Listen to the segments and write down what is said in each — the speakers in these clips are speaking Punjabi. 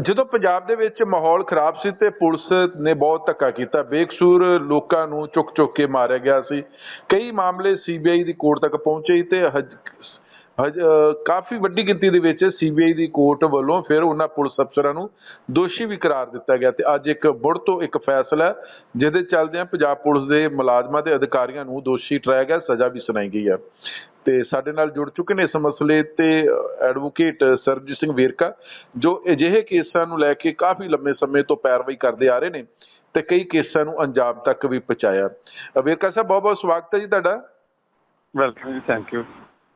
ਜਦੋਂ ਪੰਜਾਬ ਦੇ ਵਿੱਚ ਮਾਹੌਲ ਖਰਾਬ ਸੀ ਤੇ ਪੁਲਿਸ ਨੇ ਬਹੁਤ ਧੱਕਾ ਕੀਤਾ, ਬੇਕਸੂਰ ਲੋਕਾਂ ਨੂੰ ਚੁੱਕ ਚੁੱਕ ਕੇ ਮਾਰਿਆ ਗਿਆ ਸੀ। ਕਈ ਮਾਮਲੇ ਸੀਬੀਆਈ ਦੀ ਕੋਰਟ ਤੱਕ ਪਹੁੰਚੇ ਤੇ ਕਾਫੀ ਵੱਡੀ ਗਿਣਤੀ ਦੇ ਵਿੱਚ ਸੀਬੀਆਈ ਦੀ ਕੋਰਟ ਵੱਲੋਂ ਫਿਰ ਉਹਨਾਂ ਪੁਲਿਸ ਅਫਸਰਾਂ ਨੂੰ ਦੋਸ਼ੀ ਵੀ ਕਰਾਰ ਦਿੱਤਾ ਗਿਆ ਤੇ ਅੱਜ ਇੱਕ ਬੁੜ ਤੋਂ ਇੱਕ ਫੈਸਲਾ ਜਿਹਦੇ ਚੱਲਦਿਆਂ ਪੰਜਾਬ ਪੁਲਿਸ ਦੇ ਮੁਲਾਜ਼ਮਾਂ ਤੇ ਅਧਿਕਾਰੀਆਂ ਨੂੰ ਦੋਸ਼ੀ ਠਹਿਰਾਇਆ ਗਿਆ, ਸਜ਼ਾ ਵੀ ਸੁਣਾਈ ਗਈ ਹੈ। ਤੇ ਸਾਡੇ ਨਾਲ ਜੁੜ ਚੁੱਕੇ ਨੇ ਇਸ ਮਸਲੇ ਤੇ ਐਡਵੋਕੇਟ ਸਰਬਜੀਤ ਸਿੰਘ ਵੇਰਕਾ, ਜੋ ਅਜਿਹੇ ਕੇਸਾਂ ਨੂੰ ਲੈ ਕੇ ਕਾਫੀ ਲੰਮੇ ਸਮੇਂ ਤੋਂ ਪੈਰਵਾਈ ਕਰਦੇ ਆ ਰਹੇ ਨੇ ਤੇ ਕਈ ਕੇਸਾਂ ਨੂੰ ਅੰਜਾਮ ਤੱਕ ਵੀ ਪਹੁੰਚਾਇਆ। ਵੇਰਕਾ ਸਾਹਿਬ ਬਹੁਤ ਬਹੁਤ ਸਵਾਗਤ ਹੈ ਜੀ ਤੁਹਾਡਾ। ਵੈਲਕਮ ਜੀ ਥੈਂਕ ਯੂ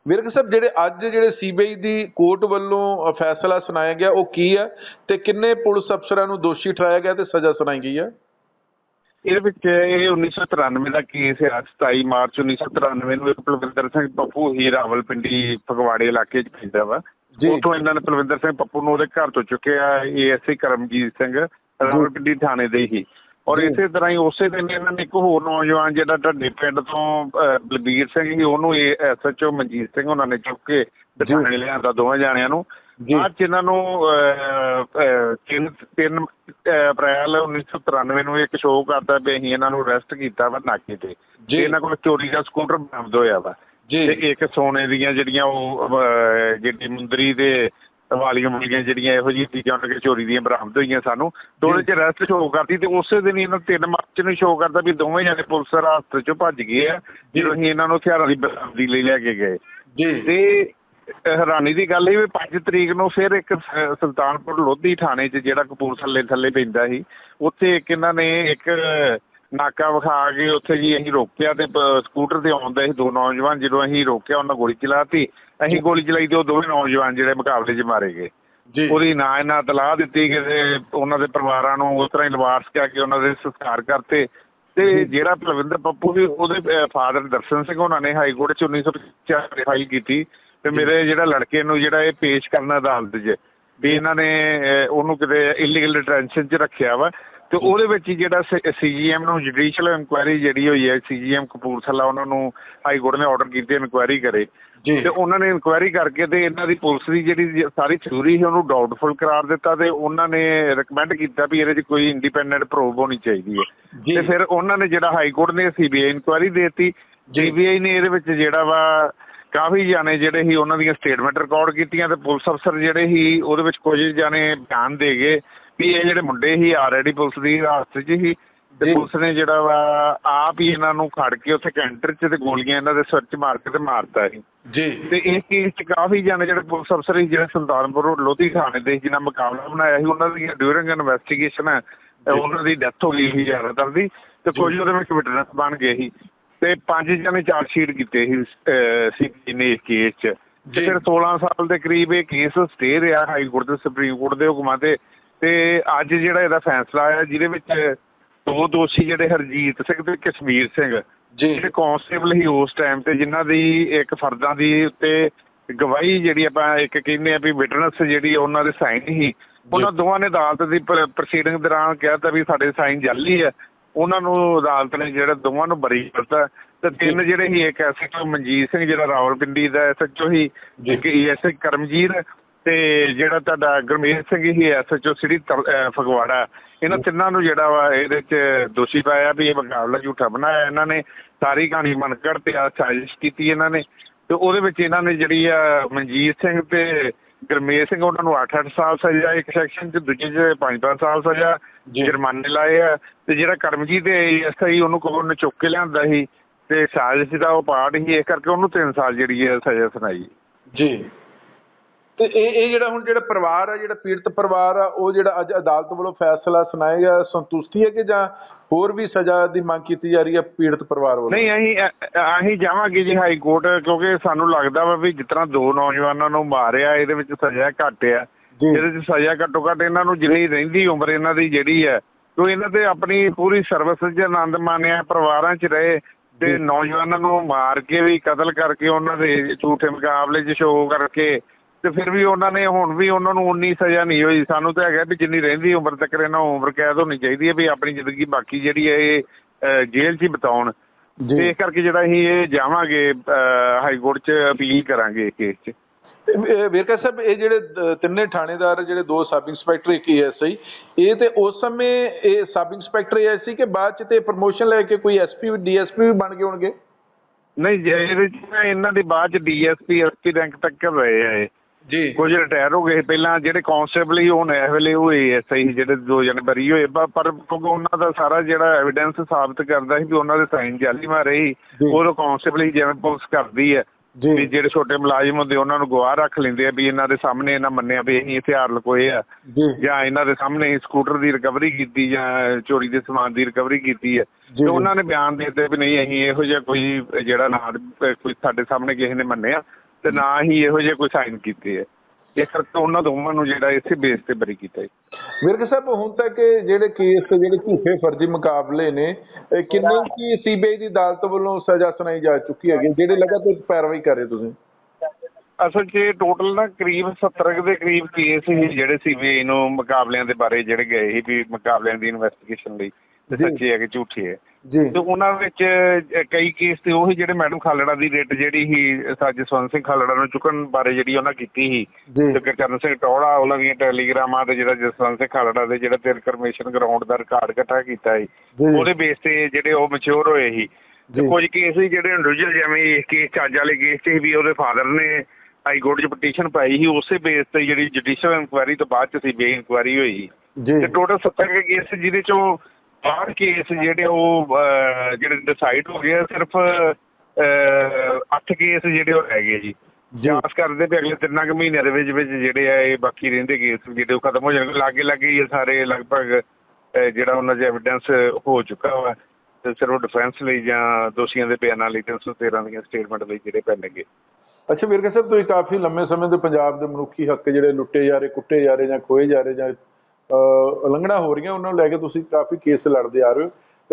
ਵੇਰਕਾ ਸਾਹਿਬ ਜਿਹੜੇ ਅੱਜ ਜਿਹੜੇ ਸੀਬੀਆਈ ਦੀ ਕੋਰਟ ਵੱਲੋਂ ਫੈਸਲਾ ਸੁਣਾਇਆ ਗਿਆ ਉਹ ਕੀ ਹੈ ਤੇ ਕਿੰਨੇ ਪੁਲਿਸ ਅਫਸਰਾਂ ਨੂੰ ਦੋਸ਼ੀ ਠਹਿਰਾਇਆ ਗਿਆ ਤੇ ਸਜ਼ਾ ਸੁਣਾਈ ਗਈ ਹੈ? ਇਹਦੇ ਵਿੱਚ ਇਹ 1993 ਦਾ ਕੇਸ ਹੈ 27 ਮਾਰਚ 1993 ਨੂੰ ਇੱਕ ਪਲਵਿੰਦਰ ਸਿੰਘ ਪੱਪੂ ਹੀ ਰਾਵਲਪਿੰਡੀ ਫਗਵਾੜੇ ਇਲਾਕੇ 'ਚ ਪੈਂਦਾ ਵਾ। ਉੱਥੋਂ ਇਹਨਾਂ ਨੇ ਪਲਵਿੰਦਰ ਸਿੰਘ ਪੱਪੂ ਨੂੰ ਉਹਦੇ ਘਰ ਤੋਂ ਚੁੱਕਿਆ ਏਐਸਆਈ ਕਰਮਜੀਤ ਸਿੰਘ ਰਾਵਲਪਿੰਡੀ ਥਾਣੇ ਦੇ ਹੀ। ਔਰ ਜੀ। ਇਸੇ ਤਰ੍ਹਾਂ ਹੀ ਉਸੇ ਦਿਨ ਇਹਨਾਂ ਨੇ ਇੱਕ ਹੋਰ ਨੌਜਵਾਨ ਜਿਹੜਾ ਢੱਡੇ ਪਿੰਡ ਤੋਂ ਬਲਬੀਰ ਸਿੰਘ ਸੀ ਉਹਨੂੰ ਐਸਐਚਓ ਮਨਜੀਤ ਸਿੰਘ ਉਹਨਾਂ ਨੇ ਚੁੱਕ ਕੇ ਜੀ। ਥਾਣੇ ਲਿਆਂਦਾ ਦੋਵਾਂ ਜਾਣਿਆਂ ਨੂੰ ਜੀ। ਚ ਇਹਨਾਂ ਨੂੰ ਅਹ, ਅਹ, ਤਿੰਨ ਤਿੰਨ ਅਹ, ਅਪ੍ਰੈਲ 1993 ਨੂੰ ਇੱਕ ਸ਼ੋਅ ਕਰਦਾ ਵੀ ਅਸੀਂ ਇਹਨਾਂ ਨੂੰ ਅਰੈਸਟ ਕੀਤਾ ਵਾ ਨਾਕੇ ਤੇ ਜੀ। ਇਹਨਾਂ ਕੋਲ ਚੋਰੀ ਦਾ ਸਕੂਟਰ ਬਰਾਮਦ ਹੋਇਆ ਵਾ ਜੀ। ਤੇ ਇੱਕ ਸੋਨੇ ਦੀਆਂ ਜਿਹੜੀਆਂ ਉਹ ਜਿਹੜੀ ਮੁੰਦਰੀ ਦੇ ਵਾਲੀਆਂ ਮੁੰਦੀਆਂ ਜਿਹੜੀਆਂ ਇਹੋ ਜਿਹੀ ਚੀਜ਼ਾਂ ਉਹਨਾਂ ਕੇ ਚੋਰੀ ਦੀਆਂ ਬਰਾਮਦ ਹੋਈਆਂ ਸਾਨੂੰ ਤੇ ਉਹਦੇ ਚ ਅਰੈਸਟ ਸ਼ੋਅ ਕਰਤੀ ਤੇ ਉਸੇ ਦਿਨ ਹੀ ਇਹਨਾਂ 3 ਮਾਰਚ ਨੂੰ ਸ਼ੋਅ ਕਰਦਾ ਵੀ ਦੋਵੇਂ ਜਣੇ ਪੁਲਿਸ ਰਾਸਤੇ ਚੋਂ ਭੱਜ ਗਏ ਆ ਜਦੋਂ ਅਸੀਂ ਇਹਨਾਂ ਨੂੰ ਹਥਿਆਰਾਂ ਦੀ ਬਰਾਮਦੀ ਲਈ ਲੈ ਕੇ ਗਏ। ਜੀ। ਤੇ ਹੈਰਾਨੀ ਦੀ ਗੱਲ ਇਹ ਵੀ 5 ਤਰੀਕ ਨੂੰ ਫਿਰ ਇੱਕ ਸੁਲਤਾਨਪੁਰ ਲੋਧੀ ਥਾਣੇ 'ਚ ਜਿਹੜਾ ਕਪੂਰਥਲੇ ਥੱਲੇ ਪੈਂਦਾ ਸੀ ਉੱਥੇ ਇੱਕ ਇਹਨਾਂ ਨੇ ਇੱਕ ਨਾਕਾ ਵਿਖਾ ਕੇ ਉੱਥੇ ਜੀ ਅਸੀਂ ਰੋਕਿਆ ਤੇ ਸਕੂਟਰ ਤੇ ਆਉਂਦੇ ਸੀ ਦੋ ਨੌਜਵਾਨ ਜਦੋਂ ਅਸੀਂ ਰੋਕਿਆ ਉਹਨਾਂ ਗੋਲੀ ਚਲਾਤੀ। ਅਸੀਂ ਗੋਲੀ ਚਲਾਈ ਤੇ ਉਹ ਦੋਵੇਂ ਨੌਜਵਾਨ ਜਿਹੜੇ ਮੁਕਾਬਲੇ 'ਚ ਮਾਰੇ ਗਏ। ਜੀ। ਉਹਦੀ ਨਾ ਇਹਨਾਂ ਤਲਾਹ ਦਿੱਤੀ ਕਿ ਤੇ ਉਹਨਾਂ ਦੇ ਪਰਿਵਾਰਾਂ ਨੂੰ ਉਸ ਤਰ੍ਹਾਂ ਹੀ ਲਵਾਰਸ ਕਹਿ ਕੇ ਉਹਨਾਂ ਦੇ ਸੰਸਕਾਰ ਕਰਤੇ। ਤੇ ਜਿਹੜਾ ਪਲਵਿੰਦਰ ਪੱਪੂ ਵੀ ਉਹਦੇ ਫਾਦਰ ਦਰਸ਼ਨ ਸਿੰਘ ਉਹਨਾਂ ਨੇ ਹਾਈ ਕੋਰਟ 'ਚ 1950 ਫਾਈਲ ਕੀਤੀ। ਤੇ ਮੇਰੇ ਜਿਹੜਾ ਲੜਕੇ ਨੂੰ ਜਿਹੜਾ ਇਹ ਪੇਸ਼ ਕਰਨਾ ਅਦਾਲਤ 'ਚ ਵੀ ਇਹਨਾਂ ਨੇ ਉਹਨੂੰ ਕਿਤੇ ਇਲੀਗਲ ਡਿਟੈਂਸ਼ਨ 'ਚ ਰੱਖਿਆ ਵਾ। ਤੇ ਉਹਦੇ ਵਿੱਚ ਹੀ ਜਿਹੜਾ ਸੀਜੀਐਮ ਨੂੰ ਜੁਡੀਸ਼ੀਅਲ ਇਨਕੁਆਇਰੀ ਜਿਹੜੀ ਹੋਈ ਹੈ ਸੀਜੀਐਮ ਕਪੂਰਥਲਾ ਉਹਨਾਂ ਨੂੰ ਹਾਈ ਕੋਰਟ ਨੇ ਆਰਡਰ ਕੀਤੇ ਇਨਕੁਆਇਰੀ ਕਰੇ। ਤੇ ਉਹਨਾਂ ਨੇ ਇਨਕੁਆਇਰੀ ਕਰਕੇ ਤੇ ਇਹਨਾਂ ਦੀ ਪੁਲਿਸ ਦੀ ਜਿਹੜੀ ਸਾਰੀ ਥਿਊਰੀ ਸੀ ਉਹਨੂੰ ਡਾਊਟਫੁਲ ਕਰਾਰ ਦਿੱਤਾ ਤੇ ਉਹਨਾਂ ਨੇ ਰეკਮੈਂਡ ਕੀਤਾ ਵੀ ਇਹਦੇ 'ਚ ਕੋਈ ਇੰਡੀਪੈਂਡੈਂਟ ਪ੍ਰੂਫ ਹੋਣੀ ਚਾਹੀਦੀ ਹੈ। ਤੇ ਫਿਰ ਉਹਨਾਂ ਨੇ ਜਿਹੜਾ ਹਾਈ ਕੋਰਟ ਨੇ ਸੀਬੀਆਈ ਇਨਕੁਆਇਰੀ ਦੇਤੀ। ਸੀਬੀਆਈ ਨੇ ਇਹਦੇ ਵਿੱਚ ਜਿਹੜਾ ਵਾ ਕਾਫੀ ਜਾਣੇ ਜਿਹੜੇ ਸੀ ਉਹਨਾਂ ਦੀਆਂ ਸਟੇਟਮੈਂਟ ਰਿਕਾਰਡ ਕੀਤੀਆਂ ਤੇ ਪੁਲਿਸ ਅਫਸਰ ਜਿਹੜੇ ਸੀ ਉਹਦੇ ਵਿੱਚ ਕੁਝ ਜਾਣੇ ਬਿਆਨ ਦੇ ਗਏ। ਵੀ ਇਹ ਜਿਹੜੇ ਮੁੰਡੇ ਸੀ ਆਲਰੇਡੀ ਪੁਲਿਸ ਦੀ ਹਿਰਾਸਤ 'ਚ ਸੀ ਤੇ। ਪੁਲਿਸ ਨੇ ਜਿਹੜਾ ਵਾ ਆਪ ਹੀ ਇਹਨਾਂ ਨੂੰ ਖੜ ਕੇ ਉੱਥੇ ਕੈਂਟਰ 'ਚ ਤੇ ਗੋਲੀਆਂ ਇਹਨਾਂ ਦੇ ਸਿਰ 'ਚ ਮਾਰ ਕੇ ਤੇ ਮਾਰਤਾ ਸੀ। ਜੀ। ਤੇ ਇਸ ਕੇਸ 'ਚ ਕਾਫੀ ਜਾਣੇ ਜਿਹੜੇ ਪੁਲਿਸ ਅਫਸਰ ਸੀ ਜਿਹੜੇ ਸੁਲਤਾਨਪੁਰ ਲੋਧੀ ਥਾਣੇ ਦੇ ਜਿਹਨਾਂ ਮੁਕਾਬਲਾ ਬਣਾਇਆ ਸੀ ਉਹਨਾਂ ਦੀ ਡਿਊਰਿੰਗ ਇਨਵੈਸਟੀਗੇਸ਼ਨ ਉਹਨਾਂ ਦੀ ਡੈਥ ਹੋ ਗਈ ਸੀ ਜ਼ਿਆਦਾਤਰ ਦੀ ਤੇ ਕੁਝ ਉਹਦੇ ਵਿੱਚ ਵਿਟਨੈਸ ਬਣ ਗਏ ਸੀ। ਤੇ ਪੰਜ ਜਣੇ ਚਾਰਜ ਸ਼ੀਟ ਕੀਤੇ ਸੀ ਸੀਪੀ ਨੇ ਇਸ ਕੇਸ 'ਚ। ਫਿਰ 16 ਸਾਲ ਦੇ ਕਰੀਬ ਇਹ ਕੇਸ ਸਟੇ ਰਿਹਾ ਹਾਈ ਕੋਰਟ ਤੇ ਸੁਪਰੀਮ ਕੋਰਟ ਦੇ ਹੁਕਮਾਂ ਤੇ ਤੇ ਅੱਜ ਜਿਹੜਾ ਇਹਦਾ ਫੈਸਲਾ ਆਇਆ ਜਿਹਦੇ ਵਿੱਚ ਦੋ ਦੋਸ਼ੀ ਜਿਹੜੇ ਹਰਜੀਤ ਸਿੰਘ ਤੇ ਕਸ਼ਮੀਰ ਸਿੰਘ ਜਿਹੜੇ ਕਾਂਸਟੇਬਲ ਸੀ ਉਸ ਟਾਈਮ ਤੇ ਜਿਨ੍ਹਾਂ ਦੀ ਇੱਕ ਫਰਦਾਂ ਦੀ ਉੱਤੇ ਗਵਾਹੀ ਜਿਹੜੀ ਆਪਾਂ ਇੱਕ ਕਹਿੰਦੇ ਆ ਵੀ ਵਿਟਨੈਸ ਜਿਹੜੀ ਉਹਨਾਂ ਦੇ ਸਾਈਨ ਸੀ। ਉਹਨਾਂ ਦੋਵਾਂ ਨੇ ਅਦਾਲਤ ਦੀ ਪ੍ਰੋਸੀਡਿੰਗ ਦੌਰਾਨ ਕਿਹਾ ਤਾਂ ਵੀ ਸਾਡੇ ਸਾਈਨ ਜਾਲੀ ਹੈ ਉਹਨਾਂ ਨੂੰ ਅਦਾਲਤ ਨੇ ਜਿਹੜਾ ਦੋਵਾਂ ਨੂੰ ਬਰੀ ਕਰਤਾ। ਤੇ ਤਿੰਨ ਜਿਹੜੇ ਸੀ ਇੱਕ ਐਸਐਚਓ ਮਨਜੀਤ ਸਿੰਘ ਜਿਹੜਾ ਰਾਵਲਪਿੰਡੀ ਦਾ ਐਸਐਚਓ ਸੀ ਜੀ। ਇੱਕ ਈਐਸਆਈ ਕਰਮਜੀਤ ਤੇ ਜਿਹੜਾ ਤੁਹਾਡਾ ਗੁਰਮੇਲ ਸਿੰਘ ਹੀ ਐਸਐਚਓ ਸਿਟੀ ਫਗਵਾੜਾ ਇਹਨਾਂ ਤਿੰਨਾਂ ਨੂੰ ਜਿਹੜਾ ਵਾ ਇਹਦੇ ਚ ਦੋਸ਼ੀ ਪਾਇਆ ਵੀ ਇਹ ਮੁਕਾਬਲਾ ਝੂਠਾ ਬਣਾਇਆ ਇਹਨਾਂ ਨੇ। ਸਾਰੀ ਕਹਾਣੀ ਮਨਕੜ ਤੇ ਆ ਸਾਜ਼ਿਸ਼ ਕੀਤੀ ਇਹਨਾਂ ਨੇ। ਤੇ ਉਹਦੇ ਵਿੱਚ ਇਹਨਾਂ ਨੇ ਜਿਹੜੀ ਆ ਮਨਜੀਤ ਸਿੰਘ ਤੇ ਗੁਰਮੇਲ ਸਿੰਘ ਉਹਨਾਂ ਨੂੰ 8-8 ਸਾਲ ਸਜ਼ਾ ਇੱਕ ਸੈਕਸ਼ਨ ਚ ਦੂਜੇ ਚ 5-5 ਸਾਲ ਸਜ਼ਾ। ਜੁਰਮਾਨੇ ਲਾਏ ਆ। ਤੇ ਜਿਹੜਾ ਕਰਮਜੀਤ ਤੇ ਐਸਆਈ ਉਹਨੂੰ ਕੋਲ ਨੇ ਚੁੱਕ ਕੇ ਲਿਆਂਦਾ ਸੀ। ਤੇ ਸਾਜ਼ਿਸ਼ ਦਾ ਉਹ ਪਾਰਟ ਸੀ ਇਸ ਕਰਕੇ ਉਹਨੂੰ 3 ਸਾਲ ਜਿਹੜੀ ਹੈ ਸਜ਼ਾ ਸੁਣਾਈ। ਜੀ। ਤੇ ਇਹ ਇਹ ਜਿਹੜਾ ਹੁਣ ਜਿਹੜਾ ਪਰਿਵਾਰ ਆ ਜਿਹੜਾ ਪੀੜਤ ਪਰਿਵਾਰ ਆ ਉਹ ਜਿਹੜਾ ਅੱਜ ਅਦਾਲਤ ਵੱਲੋਂ ਫੈਸਲਾ ਸੁਣਾਇਆ ਗਿਆ ਸੰਤੁਸ਼ਟੀ ਹੈ ਕਿ ਜਾਂ ਹੋਰ ਵੀ ਸਜ਼ਾ ਦੀ ਮੰਗ ਕੀਤੀ ਜਾ ਰਹੀ ਹੈ ਪੀੜਤ ਪਰਿਵਾਰ ਵੱਲੋਂ ਨਹੀਂ ਅਸੀਂ ਅਸੀਂ ਜਾਵਾਂਗੇ ਜੀ ਹਾਈ ਕੋਰਟ ਕਿਉਂਕਿ ਸਾਨੂੰ ਲੱਗਦਾ ਵਾ ਵੀ ਤਰ੍ਹਾਂ ਦੋ ਨੌਜਵਾਨਾਂ ਨੂੰ ਮਾਰਿਆ ਇਹਦੇ ਵਿੱਚ ਸਜ਼ਾ ਘੱਟ ਆ। ਇਹਦੇ ਵਿੱਚ ਸਜ਼ਾ ਘੱਟੋ ਘੱਟ ਇਹਨਾਂ ਨੂੰ ਜਿੰਨੀ ਰਹਿੰਦੀ ਉਮਰ ਇਹਨਾਂ ਦੀ ਜਿਹੜੀ ਹੈ ਕਿਉਂ ਇਹਨਾਂ ਤੇ ਆਪਣੀ ਪੂਰੀ ਸਰਵਿਸ 'ਚ ਆਨੰਦ ਮਾਣਿਆ ਪਰਿਵਾਰਾਂ 'ਚ ਰਹੇ ਤੇ। ਨੌਜਵਾਨਾਂ ਨੂੰ ਮਾਰ ਕੇ ਵੀ ਕਤਲ ਕਰਕੇ ਉਹਨਾਂ ਦੇ ਝੂਠੇ ਮੁਕਾਬਲੇ 'ਚ ਸ਼ੋਅ ਕਰਕੇ ਤੇ ਫਿਰ ਵੀ ਉਹਨਾਂ ਨੇ ਹੁਣ ਵੀ ਉਹਨਾਂ ਨੂੰ ਉਨੀ ਸਜ਼ਾ ਨਹੀਂ ਹੋਈ। ਸਾਨੂੰ ਤਾਂ ਹੈਗਾ ਵੀ ਜਿੰਨੀ ਰਹਿੰਦੀ ਉਮਰ ਤੱਕ ਇਹਨਾਂ ਨੂੰ ਉਮਰ ਕੈਦ ਹੋਣੀ ਚਾਹੀਦੀ ਹੈ ਵੀ ਆਪਣੀ ਜ਼ਿੰਦਗੀ ਬਾਕੀ ਜਿਹੜੀ ਹੈ ਇਹ ਜੇਲ੍ਹ 'ਚ ਹੀ ਬਿਤਾਉਣ। ਇਸ ਕਰਕੇ ਜਿਹੜਾ ਅਸੀਂ ਇਹ ਜਾਵਾਂਗੇ ਹਾਈ ਕੋਰਟ 'ਚ ਅਪੀਲ ਕਰਾਂਗੇ ਇਸ ਕੇਸ 'ਚ। ਵੇਰਕਾ ਸਾਹਿਬ ਇਹ ਜਿਹੜੇ ਤਿੰਨੇ ਥਾਣੇਦਾਰ ਜਿਹੜੇ ਦੋ ਸਬ ਇੰਸਪੈਕਟਰ ਇੱਕ ਐਸਆਈ ਇਹ ਤੇ ਉਸ ਸਮੇਂ ਇਹ ਸਬ ਇੰਸਪੈਕਟਰ ਐ ਸੀ ਕਿ ਬਾਅਦ ਚ ਤੇ ਪ੍ਰਮੋਸ਼ਨ ਲੈ ਕੇ ਕੋਈ ਐਸਪੀ ਡੀਐਸਪੀ ਵੀ ਬਣ ਗਏ ਹੋਣਗੇ? ਨਹੀਂ ਜੇ ਇਹਦੇ ਚ ਨਾ ਇਹਨਾਂ ਦੇ ਬਾਅਦ ਚ ਡੀਐਸਪੀ ਐਸਪੀ ਰੈਂਕ ਤੱਕ ਰਹੇ ਆ ਇਹ। ਜੀ। ਕੁਝ ਰਿਟਾਇਰ ਹੋ ਗਏ। ਪਹਿਲਾਂ ਜਿਹੜੇ ਕਾਂਸਟੇਬਲ ਹੀ ਹੁਣ ਇਸ ਵੇਲੇ ਉਹ ਐਸਆਈ ਜਿਹੜੇ ਦੋ ਜਣੇ ਬਰੀ ਹੋਏ। ਪਰ ਕਿਉਂਕਿ ਉਹਨਾਂ ਦਾ ਸਾਰਾ ਜਿਹੜਾ ਐਵੀਡੈਂਸ ਸਾਬਤ ਕਰਦਾ ਸੀ ਵੀ ਉਹਨਾਂ ਦੇ ਸਾਈਨ ਜਾਲੀ ਮਾਰੇ ਸੀ। ਉਹ ਕਾਂਸਟੇਬਲ ਹੀ ਜਿਵੇਂ ਪੁਲਿਸ ਕਰਦੀ ਹੈ। ਵੀ ਜਿਹੜੇ ਛੋਟੇ ਮੁਲਾਜ਼ਮ ਹੁੰਦੇ ਉਹਨਾਂ ਨੂੰ ਗਵਾਹ ਰੱਖ ਲੈਂਦੇ ਆ ਵੀ ਇਹਨਾਂ ਦੇ ਸਾਹਮਣੇ ਇਹਨਾਂ ਮੰਨਿਆ ਵੀ ਅਸੀਂ ਹਥਿਆਰ ਲਕੋਏ ਆ। ਜੀ। ਇਹਨਾਂ ਦੇ ਸਾਹਮਣੇ ਸਕੂਟਰ ਦੀ ਰਿਕਵਰੀ ਕੀਤੀ ਜਾਂ ਚੋਰੀ ਦੇ ਸਮਾਨ ਦੀ ਰਿਕਵਰੀ ਕੀਤੀ ਹੈ। ਤੇ ਉਹਨਾਂ ਨੇ ਬਿਆਨ ਦੇ ਦਿੱਤੇ ਵੀ ਨਹੀਂ ਅਸੀਂ ਇਹੋ ਜਿਹਾ ਕੋਈ ਜਿਹੜਾ ਨਾ ਕੋਈ ਸਾਡੇ ਸਾਹਮਣੇ ਕਿਸੇ ਨੇ ਮੰਨਿਆ। ਤੇ ਨਾ ਹੀ ਇਹੋ ਜਿਹੇ ਕੋਈ ਸਾਈਨ ਕੀਤੇ ਹੈ ਇਸ ਕਰਕੇ ਉਹਨਾਂ ਦੋਵਾਂ ਨੂੰ ਜਿਹੜਾ ਇਸੇ ਬੇਸ ਤੇ ਬਰੀ ਕੀਤਾ ਹੈ। ਵਿਰਕ ਸਾਹਿਬ ਹੁਣ ਤੱਕ ਜਿਹੜੇ ਕੇਸ ਜਿਹੜੇ ਝੂਠੇ ਫਰਜ਼ੀ ਮੁਕਾਬਲੇ ਨੇ ਕਿੰਨੇ ਕੀ ਸੀਬੀਆਈ ਦੀ ਅਦਾਲਤ ਵੱਲੋਂ ਸਜ਼ਾ ਸੁਣਾਈ ਜਾ ਚੁੱਕੀ ਹੈਗੀ? ਜਿਹੜੇ ਲਗਾਤਾਰ ਪੈਰਵਾਈ ਕਰ ਰਹੇ ਤੁਸੀਂ? ਅਸਲ 'ਚ ਟੋਟਲ ਨਾ ਕਰੀਬ 70 ਕੁ ਦੇ ਕਰੀਬ ਕੇਸ ਸੀ ਜਿਹੜੇ ਸੀਬੀਆਈ ਨੂੰ ਮੁਕਾਬਲਿਆਂ ਦੇ ਬਾਰੇ ਜਿਹੜੇ ਗਏ ਸੀ ਵੀ ਮੁਕਾਬਲਿਆਂ ਦੀ ਇਨਵੈਸਟੀਗੇਸ਼ਨ ਲਈ। ਤੇ। ਸੱਚੇ ਹੈ ਕਿ ਝੂਠੇ ਹੈ। ਜੀ। ਤੇ ਉਹਨਾਂ ਵਿੱਚ ਕਈ ਕੇਸ ਤੇ ਉਹ ਸੀ ਜਿਹੜੇ ਮੈਡਮ ਖਾਲੜਾ ਦੀ ਰਿਟ ਜਿਹੜੀ ਸੀ ਸਰ ਜਸਵੰਤ ਸਿੰਘ ਖਾਲੜਾ ਨੂੰ ਚੁੱਕਣ ਬਾਰੇ ਜਿਹੜੀ ਉਹਨਾਂ ਕੀਤੀ ਸੀ। ਜੀ। ਤੇ ਗੁਰਚਰਨ ਸਿੰਘ ਟੌੜਾ ਉਹਨਾਂ ਦੀਆਂ ਟੈਲੀਗ੍ਰਾਮਾਂ ਤੇ ਜਿਹੜਾ ਜਸਵੰਤ ਸਿੰਘ ਖਾਲੜਾ ਦੇ ਜਿਹੜਾ ਤੇ ਇਨਫੋਰਮੇਸ਼ਨ ਗਰਾਊਂਡ ਦਾ ਰਿਕਾਰਡ ਇਕੱਠਾ ਕੀਤਾ ਸੀ ਜੀ। ਉਹਦੇ ਬੇਸ ਤੇ ਜਿਹੜੇ ਉਹ ਮੈਚੁਰ ਹੋਏ ਸੀ। ਜੀ। ਤੇ ਕੁਝ ਕੇਸ ਸੀ ਜਿਹੜੇ ਇੰਡੀਵਿਜੂਅਲ ਜਿਵੇਂ ਇਹ ਕੇਸ ਚੱਜ ਵਾਲੇ ਕੇਸ ਸੀ ਵੀ ਉਹਦੇ ਫਾਦਰ ਨੇ ਹਾਈ ਕੋਰਟ 'ਚ ਪਟੀਸ਼ਨ ਪਾਈ ਸੀ ਉਸੇ ਬੇਸ ਤੇ ਜਿਹੜੀ ਜੁਡੀਸ਼ੀਅਲ ਇਨਕੁਆਇਰੀ ਤੋਂ ਬਾਅਦ 'ਚ ਸੀਬੀਆਈ ਇਨਕੁਆਇਰੀ ਹੋਈ ਜੀ। ਤੇ ਟੋਟਲ 70 ਕੇ ਕੇਸ ਜਿਹਦੇ ਚੋਂ ਬਾਹਰ ਕੇਸ ਜਿਹੜੇ ਉਹ ਜਿਹੜੇ ਡਿਸਾਈਡ ਹੋ ਗਏ ਸਿਰਫ 8 ਕੇਸ ਜਿਹੜੇ ਉਹ ਰਹਿ ਗਏ ਜੀ। ਜੀ ਕਰਦੇ ਵੀ ਅਗਲੇ ਤਿੰਨਾਂ ਕੁ ਮਹੀਨਿਆਂ ਦੇ ਵਿੱਚ ਵਿੱਚ ਜਿਹੜੇ ਆ ਇਹ ਬਾਕੀ ਰਹਿੰਦੇ ਕੇਸ ਜਿਹੜੇ ਉਹ ਖਤਮ ਹੋ ਜਾਣਗੇ। ਲਾਗੇ ਲਾਗੇ ਹੀ ਸਾਰੇ ਲਗਭਗ ਜਿਹੜਾ ਉਹਨਾਂ 'ਚ ਐਵੀਡੈਂਸ ਹੋ ਚੁੱਕਾ ਵਾ, ਤੇ ਸਿਰਫ ਡਿਫੈਂਸ ਲਈ ਜਾਂ ਦੋਸ਼ੀਆਂ ਦੇ ਬਿਆਨਾਂ ਲਈ 313 ਦੀਆਂ ਸਟੇਟਮੈਂਟ ਲਈ ਜਿਹੜੇ ਪੈਣਗੇ। ਅੱਛਾ ਵਿਰਕ ਸਾਹਿਬ ਤੁਸੀਂ ਕਾਫੀ ਲੰਮੇ ਸਮੇਂ ਤੋਂ ਪੰਜਾਬ ਦੇ ਮਨੁੱਖੀ ਹੱਕ ਜਿਹੜੇ ਲੁੱਟੇ ਜਾ ਰਹੇ, ਕੁੱਟੇ ਜਾ ਰਹੇ ਜਾਂ ਖੋਏ ਜਾ ਰਹੇ ਜਾਂ ਉਲੰਘਣਾ ਹੋ ਰਹੀਆਂ, ਉਹਨਾਂ ਨੂੰ ਲੈ ਕੇ ਤੁਸੀਂ ਕਾਫੀ ਕੇਸ ਲੜਦੇ ਆ ਰਹੇ ਹੋ।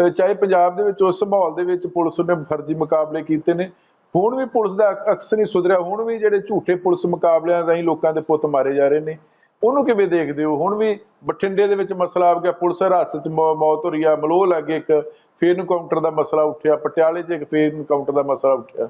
ਚਾਹੇ ਪੰਜਾਬ ਦੇ ਵਿੱਚ, ਉਸ ਮਾਹੌਲ ਦੇ ਵਿੱਚ ਪੁਲਿਸ ਨੇ ਫਰਜ਼ੀ ਮੁਕਾਬਲੇ ਕੀਤੇ ਨੇ। ਹੁਣ ਵੀ ਪੁਲਿਸ ਦਾ ਅਕ- ਅਕਸ ਸੁਧਰਿਆ। ਹੁਣ ਵੀ ਜਿਹੜੇ ਝੂਠੇ ਪੁਲਿਸ ਮੁਕਾਬਲਿਆਂ ਰਾਹੀਂ ਲੋਕਾਂ ਦੇ ਪੁੱਤ ਮਾਰੇ ਜਾ ਰਹੇ ਨੇ। ਉਹਨੂੰ ਕਿਵੇਂ ਦੇਖਦੇ ਹੋ? ਹੁਣ ਵੀ ਬਠਿੰਡੇ ਦੇ ਵਿੱਚ ਮਸਲਾ ਆ ਗਿਆ, ਪੁਲਿਸ ਹਿਰਾਸਤ 'ਚ ਮੌਤ ਹੋ ਰਹੀ ਆ, ਮਲੋਹ ਲੱਗੇ ਇੱਕ, ਫੇਰ ਇਨਕਾਊਂਟਰ ਦਾ ਮਸਲਾ ਉੱਠਿਆ, ਪਟਿਆਲੇ 'ਚ ਇੱਕ ਫੇਰ ਇਨਕਾਊਂਟਰ ਦਾ ਮਸਲਾ ਉੱਠਿਆ।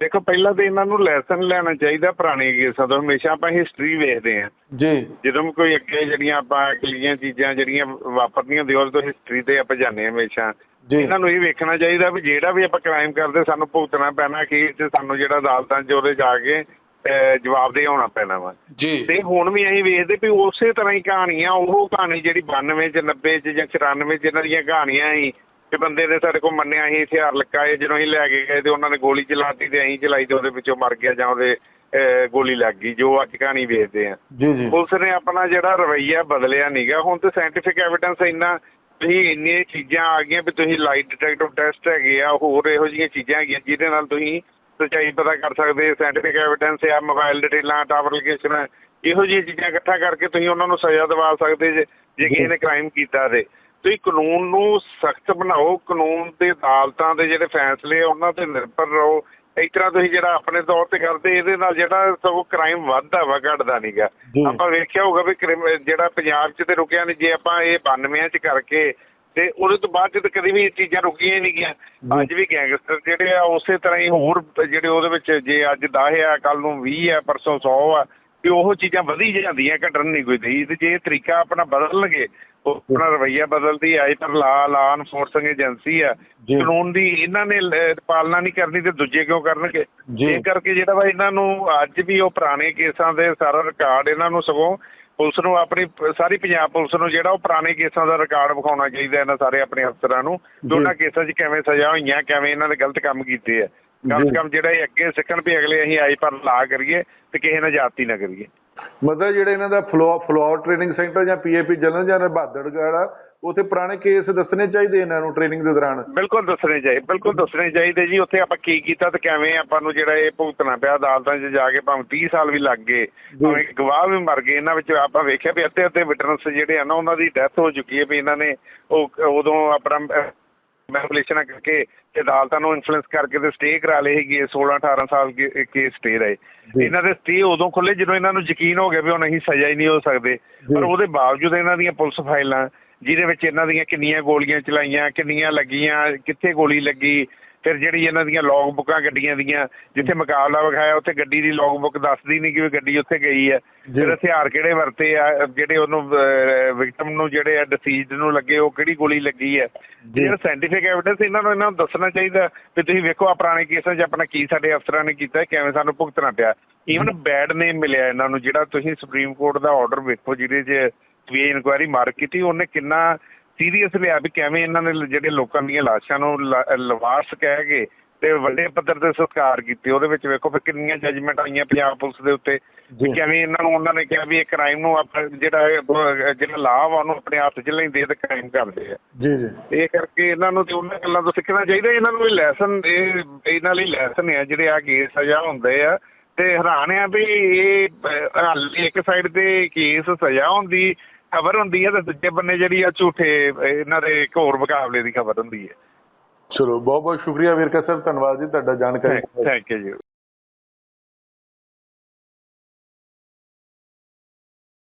ਦੇਖੋ ਪਹਿਲਾਂ ਤਾਂ ਇਹਨਾਂ ਨੂੰ ਲੈਸਨ ਲੈਣਾ ਚਾਹੀਦਾ ਪੁਰਾਣੇ ਕੇਸਾਂ ਤੋਂ। ਹਮੇਸ਼ਾ ਆਪਾਂ ਹਿਸਟਰੀ ਵੇਖਦੇ ਹਾਂ। ਜੀ। ਜਦੋਂ ਕੋਈ ਅੱਗੇ ਜਿਹੜੀਆਂ ਆਪਾਂ ਅਗਲੀਆਂ ਚੀਜ਼ਾਂ ਜਿਹੜੀਆਂ ਵਾਪਰਦੀਆਂ ਹੁੰਦੀਆਂ ਤੋਂ ਹਿਸਟਰੀ ਤੇ ਆਪਾਂ ਹਾਂ ਹਮੇਸ਼ਾ। ਇਹਨਾਂ ਨੂੰ ਇਹ ਵੇਖਣਾ ਚਾਹੀਦਾ ਵੀ ਜਿਹੜਾ ਵੀ ਆਪਾਂ ਕ੍ਰਾਈਮ ਕਰਦੇ ਸਾਨੂੰ ਭੁਗਤਣਾ ਪੈਣਾ ਕਿ ਤੇ ਸਾਨੂੰ ਜਿਹੜਾ ਅਦਾਲਤਾਂ 'ਚ ਉਹਦੇ ਜਾ ਕੇ ਅਹ, ਜਵਾਬਦੇਹ ਹੋਣਾ ਪੈਣਾ ਵਾ। ਜੀ। ਤੇ ਹੁਣ ਵੀ ਅਸੀਂ ਵੇਖਦੇ ਵੀ ਉਸੇ ਤਰ੍ਹਾਂ ਹੀ ਕਹਾਣੀਆਂ ਉਹ ਕਹਾਣੀ ਜਿਹੜੀ 92 ਚ 90 ਚ ਜਾਂ 94 ਚ ਇਹਨਾਂ ਦੀਆਂ ਕਹਾਣੀਆਂ ਸੀ ਕਿ ਬੰਦੇ ਨੇ ਸਾਡੇ ਕੋਲ ਮੰਨਿਆ ਸੀ ਹਥਿਆਰ ਲੱਗਾ ਜਦੋਂ ਅਸੀਂ ਲੈ ਕੇ ਗਏ ਤੇ ਉਹਨਾਂ ਨੇ ਗੋਲੀ ਚਲਾਤੀ ਤੇ ਅਸੀਂ ਚਲਾਈ ਤੇ ਉਹਦੇ ਵਿੱਚੋਂ ਮਰ ਗਿਆ ਜਾਂ ਉਹਦੇ ਗੋਲੀ ਲੱਗ ਗਈ ਜੋ ਅੱਜ ਕਹਾਣੀ ਵੇਖਦੇ ਆ। ਜੀ ਜੀ। ਪੁਲਿਸ ਨੇ ਆਪਣਾ ਜਿਹੜਾ ਰਵੱਈਆ ਬਦਲਿਆ ਨਹੀਂਗਾ ਹੁਣ ਤੇ ਸਾਇੰਟੀਫਿਕ ਐਵੀਡੈਂਸ ਇੰਨਾ ਤੁਸੀਂ ਇੰਨੀਆਂ ਚੀਜ਼ਾਂ ਆ ਗਈਆਂ ਵੀ ਤੁਸੀਂ ਲਾਈਟ ਡਿਟੈਕਟਰ ਟੈਸਟ ਹੈਗੇ ਆ ਹੋਰ ਇਹੋ ਜਿਹੀਆਂ ਚੀਜ਼ਾਂ ਹੈਗੀਆਂ ਜਿਹਦੇ ਨਾਲ ਤੁਸੀਂ ਸੱਚਾਈ ਪਤਾ ਕਰ ਸਕਦੇ ਸਾਇੰਟੀਫਿਕ ਐਵੀਡੈਂਸ ਆ ਮੋਬਾਈਲ ਡਿਟੇਲਾਂ ਟਾਵਰ ਲੋਕੇਸ਼ਨ ਇਹੋ ਜਿਹੀਆਂ ਚੀਜ਼ਾਂ ਇਕੱਠਾ ਕਰਕੇ ਤੁਸੀਂ ਉਹਨਾਂ ਨੂੰ ਸਜ਼ਾ ਦਿਵਾ ਸਕਦੇ ਜੇ ਜੇ ਕਿਸੇ ਨੇ ਕ੍ਰਾਈਮ ਕੀਤਾ ਤੇ। ਤੁਸੀਂ ਕਾਨੂੰਨ ਨੂੰ ਸਖਤ ਬਣਾਓ ਕਾਨੂੰਨ ਤੇ ਅਦਾਲਤਾਂ ਦੇ ਜਿਹੜੇ ਫੈਸਲੇ ਆ ਉਹਨਾਂ ਤੇ ਨਿਰਭਰ ਰਹੋ ਇਸ ਤਰ੍ਹਾਂ ਤੁਸੀਂ ਜਿਹੜਾ ਆਪਣੇ ਤੌਰ ਤੇ ਕਰਦੇ ਇਹਦੇ ਨਾਲ ਜਿਹੜਾ ਸਗੋਂ ਕ੍ਰਾਈਮ ਵੱਧਦਾ ਵਾ ਘਟਦਾ ਨਹੀਂਗਾ। ਆਪਾਂ ਵੇਖਿਆ ਹੋਊਗਾ ਵੀ ਜਿਹੜਾ ਪੰਜਾਬ 'ਚ ਤੇ ਰੁਕਿਆ ਨਹੀਂ ਜੇ ਆਪਾਂ ਇਹ 92 'ਚ ਕਰਕੇ ਤੇ ਉਹਦੇ ਤੋਂ ਬਾਅਦ ਤਾਂ ਕਦੀ ਵੀ ਇਹ ਚੀਜ਼ਾਂ ਰੁਕੀਆਂ ਨਹੀਂ ਗਿਆ। ਅੱਜ ਵੀ ਗੈਂਗਸਟਰ ਜਿਹੜੇ ਆ ਉਸੇ ਤਰ੍ਹਾਂ ਹੀ ਹੋਰ ਜਿਹੜੇ ਉਹਦੇ ਵਿੱਚ ਜੇ ਅੱਜ 10 ਆ ਕੱਲ ਨੂੰ 20 ਆ ਪਰਸੋਂ 100 ਆ ਵੀ ਉਹ ਚੀਜ਼ਾਂ ਵਧੀ ਜਾਂਦੀਆਂ ਘਟਣ ਨਹੀਂ ਕੋਈ ਦਈ ਤੇ ਜੇ ਤਰੀਕਾ ਆਪਣਾ ਬਦਲਣਗੇ ਉਹ ਆਪਣਾ ਰਵੱਈਆ ਬਦਲਦੀ ਆਈ ਪਰ ਲਾ ਲਾ ਐਨਫੋਰਸਿੰਗ ਏਜੰਸੀ ਆ। ਕਾਨੂੰਨ ਦੀ ਇਹਨਾਂ ਨੇ ਪਾਲਣਾ ਨਹੀਂ ਕਰਨੀ ਤੇ ਦੂਜੇ ਕਿਉਂ ਕਰਨਗੇ ਜੀ। ਇਹ ਕਰਕੇ ਜਿਹੜਾ ਵਾ ਇਹਨਾਂ ਨੂੰ ਅੱਜ ਵੀ ਉਹ ਪੁਰਾਣੇ ਕੇਸਾਂ ਦੇ ਸਾਰਾ ਰਿਕਾਰਡ ਇਹਨਾਂ ਨੂੰ ਸਗੋਂ ਪੁਲਿਸ ਨੂੰ ਆਪਣੀ ਸਾਰੀ ਪੰਜਾਬ ਪੁਲਿਸ ਨੂੰ ਜਿਹੜਾ ਉਹ ਪੁਰਾਣੇ ਕੇਸਾਂ ਦਾ ਰਿਕਾਰਡ ਵਿਖਾਉਣਾ ਚਾਹੀਦਾ ਇਹਨਾਂ ਸਾਰੇ ਆਪਣੇ ਅਫਸਰਾਂ ਨੂੰ। ਕਿ ਉਹਨਾਂ ਕੇਸਾਂ 'ਚ ਕਿਵੇਂ ਸਜ਼ਾ ਹੋਈਆਂ ਕਿਵੇਂ ਇਹਨਾਂ ਨੇ ਗਲਤ ਕੰਮ ਕੀਤੇ ਆ ਕਮ। ਸੇ ਕਮ ਜਿਹੜਾ ਇਹ ਅੱਗੇ ਸਿੱਖਣ ਵੀ ਅਗਲੇ ਅਸੀਂ ਆਈ ਪਰ ਲਾ ਕਰੀਏ ਤੇ ਕਿਸੇ ਨਾਲ ਜਾਤੀ ਨਾ ਕਰੀਏ। ਮਤਲਬ ਜਿਹੜੇ ਇਹਨਾਂ ਦਾ ਫਲੋ ਫਲੋਰ ਟ੍ਰੇਨਿੰਗ ਸੈਂਟਰ ਜਾਂ ਪੀਏਪੀ ਜਨਰਲ ਜਾਂ ਬਹਾਦਰਗੜ੍ਹ ਆ ਉੱਥੇ ਪੁਰਾਣੇ ਕੇਸ ਦੱਸਣੇ ਚਾਹੀਦੇ ਇਹਨਾਂ ਨੂੰ ਟ੍ਰੇਨਿੰਗ ਦੇ ਦੌਰਾਨ? ਬਿਲਕੁਲ ਦੱਸਣੇ ਚਾਹੀਦੇ ਬਿਲਕੁਲ ਦੱਸਣੇ ਚਾਹੀਦੇ ਜੀ ਉੱਥੇ ਆਪਾਂ ਕੀ ਕੀਤਾ ਤੇ ਕਿਵੇਂ ਆਪਾਂ ਨੂੰ ਜਿਹੜਾ ਇਹ ਭੁਗਤਣਾ ਪਿਆ ਅਦਾਲਤਾਂ 'ਚ ਜਾ ਕੇ ਭਾਵੇਂ 30 ਸਾਲ ਵੀ ਲੱਗ ਗਏ ਭਾਵੇਂ ਗਵਾਹ ਵੀ ਮਰ ਗਏ ਇਹਨਾਂ ਵਿੱਚ ਆਪਾਂ ਵੇਖਿਆ ਵੀ ਅੱਧੇ ਅੱਧੇ ਵਿਟਨੈਸ ਜਿਹੜੇ ਆ ਨਾ ਉਹਨਾਂ ਦੀ ਡੈਥ ਹੋ ਚੁੱਕੀ ਹੈ ਵੀ ਇਹਨਾਂ ਨੇ ਉਹ ਉਦੋਂ ਆਪਣਾ ਮੈਨੀਪੂਲੇਸ਼ਨ ਕਰਕੇ ਤੇ ਅਦਾਲਤਾਂ ਨੂੰ ਇਨਫਲੂਐਂਸ ਕਰਕੇ ਤੇ ਸਟੇ ਕਰਾ ਲਏ ਸੀਗੇ 16 18 ਸਾਲ ਕੇ ਕੇਸ ਸਟੇ ਰਹੇ। ਇਹਨਾਂ ਦੇ ਸਟੇ ਉਦੋਂ ਖੁੱਲੇ ਜਦੋਂ ਇਹਨਾਂ ਨੂੰ ਯਕੀਨ ਹੋ ਗਿਆ ਵੀ ਹੁਣ ਅਸੀਂ ਸਜ਼ਾ ਹੀ ਨਹੀਂ ਹੋ ਸਕਦੇ। ਪਰ ਉਹਦੇ ਬਾਵਜੂਦ ਇਹਨਾਂ ਦੀਆਂ ਪੁਲਿਸ ਫਾਈਲਾਂ ਜਿਹਦੇ ਵਿੱਚ ਇਹਨਾਂ ਦੀਆਂ ਕਿੰਨੀਆਂ ਗੋਲੀਆਂ ਚਲਾਈਆਂ ਕਿੰਨੀਆਂ ਲੱਗੀਆਂ ਕਿੱਥੇ ਗੋਲੀ ਲੱਗੀ ਫਿਰ ਜਿਹੜੀ ਇਹਨਾਂ ਦੀਆਂ ਲੌਗ ਬੁੱਕਾਂ ਗੱਡੀਆਂ ਦੀਆਂ ਜਿੱਥੇ ਮੁਕਾਬਲਾ ਵਿਖਾਇਆ ਉੱਥੇ ਗੱਡੀ ਦੀ ਲੌਗ ਬੁੱਕ ਦੱਸਦੀ ਨਹੀਂ ਕਿ ਵੀ ਗੱਡੀ ਉੱਥੇ ਗਈ ਹੈ। ਫਿਰ ਹਥਿਆਰ ਕਿਹੜੇ ਵਰਤੇ ਆ ਜਿਹੜੇ ਉਹਨੂੰ ਵਿਕਟਮ ਨੂੰ ਜਿਹੜੇ ਆ ਡਿਸੀਜ਼ਡ ਨੂੰ ਲੱਗੇ ਉਹ ਕਿਹੜੀ ਗੋਲੀ ਲੱਗੀ ਹੈ। ਜਿਹੜਾ ਸਾਇੰਟੀਫਿਕ ਐਵੀਡੈਂਸ ਇਹਨਾਂ ਨੂੰ ਇਹਨਾਂ ਨੂੰ ਦੱਸਣਾ ਚਾਹੀਦਾ ਵੀ ਤੁਸੀਂ ਵੇਖੋ ਆ ਪੁਰਾਣੇ ਕੇਸਾਂ 'ਚ ਆਪਣਾ ਕੀ ਸਾਡੇ ਅਫਸਰਾਂ ਨੇ ਕੀਤਾ ਕਿਵੇਂ ਸਾਨੂੰ ਭੁਗਤਣਾ ਪਿਆ। ਈਵਨ ਬੈਡ ਨੇਮ ਮਿਲਿਆ ਇਹਨਾਂ ਨੂੰ ਜਿਹੜਾ ਤੁਸੀਂ ਸੁਪਰੀਮ ਕੋਰਟ ਦਾ ਆਰਡਰ ਵੇਖੋ ਜਿਹਦੇ 'ਚ ਵੀ ਇਨਕੁਆਇਰੀ ਮਾਰਕ ਕੀਤੀ ਉਹਨੇ ਕਿੰਨਾ ਸੀਰੀਅਸ ਲਿਆ ਵੀ ਕਿਵੇਂ ਇਹਨਾਂ ਨੇ ਜਿਹੜੇ ਲੋਕਾਂ ਦੀਆਂ ਲਾਸ਼ਾਂ ਨੂੰ ਲਵਾਰਸ ਕਹਿ ਕੇ ਤੇ ਵੱਡੇ ਪੱਧਰ ਤੇ ਸੰਸਕਾਰ ਕੀਤੇ ਉਹਦੇ ਵਿੱਚ ਵੇਖੋ ਫਿਰ ਕਿੰਨੀਆਂ ਜੱਜਮੈਂਟ ਆਈਆਂ ਪੰਜਾਬ ਪੁਲਿਸ ਦੇ ਉੱਤੇ ਕਿਵੇਂ ਇਹਨਾਂ ਨੂੰ ਉਹਨਾਂ ਨੇ ਕਿਹਾ ਵੀ ਇਹ ਕ੍ਰਾਈਮ ਨੂੰ ਆਪਣਾ ਜਿਹੜਾ ਇਹ ਜਿਹੜਾ ਲਾਭ ਆ ਉਹਨੂੰ ਆਪਣੇ ਹੱਥ 'ਚ ਲੈਂਦੇ ਤੇ ਕ੍ਰਾਈਮ ਕਰਦੇ ਆ। ਜੀ ਜੀ। ਇਹ ਕਰਕੇ ਇਹਨਾਂ ਨੂੰ ਤੇ ਉਹਨਾਂ ਗੱਲਾਂ ਤੋਂ ਸਿੱਖਣਾ ਚਾਹੀਦਾ ਇਹਨਾਂ ਨੂੰ ਵੀ ਲੈਸਨ ਇਹ ਇਹਨਾਂ ਲਈ ਲੈਸਨ ਆ ਜਿਹੜੇ ਆ ਕੇਸ ਸਜ਼ਾ ਹੁੰਦੇ ਆ। ਤੇ ਹੈਰਾਨ ਆ ਵੀ ਇਹ ਇੱਕ ਸਾਈਡ ਤੇ ਕੇਸ ਸਜ਼ਾ ਹੁੰਦੀ ਖਬਰ ਹੁੰਦੀ ਹੈ ਤੇ ਦੂਜੇ ਬੰਨੇ ਜਿਹੜੀ ਆ ਝੂਠੇ ਇਹਨਾਂ ਦੇ ਇੱਕ ਹੋਰ ਮੁਕਾਬਲੇ ਦੀ ਖਬਰ ਹੁੰਦੀ ਹੈ। ਚਲੋ ਬਹੁਤ ਬਹੁਤ ਸ਼ੁਕਰੀਆ ਵੀਰਕਾ ਸਰ ਧੰਨਵਾਦ ਜੀ ਤੁਹਾਡਾ ਜਾਣਕਾਰੀ ਥੈਂਕ ਯੂ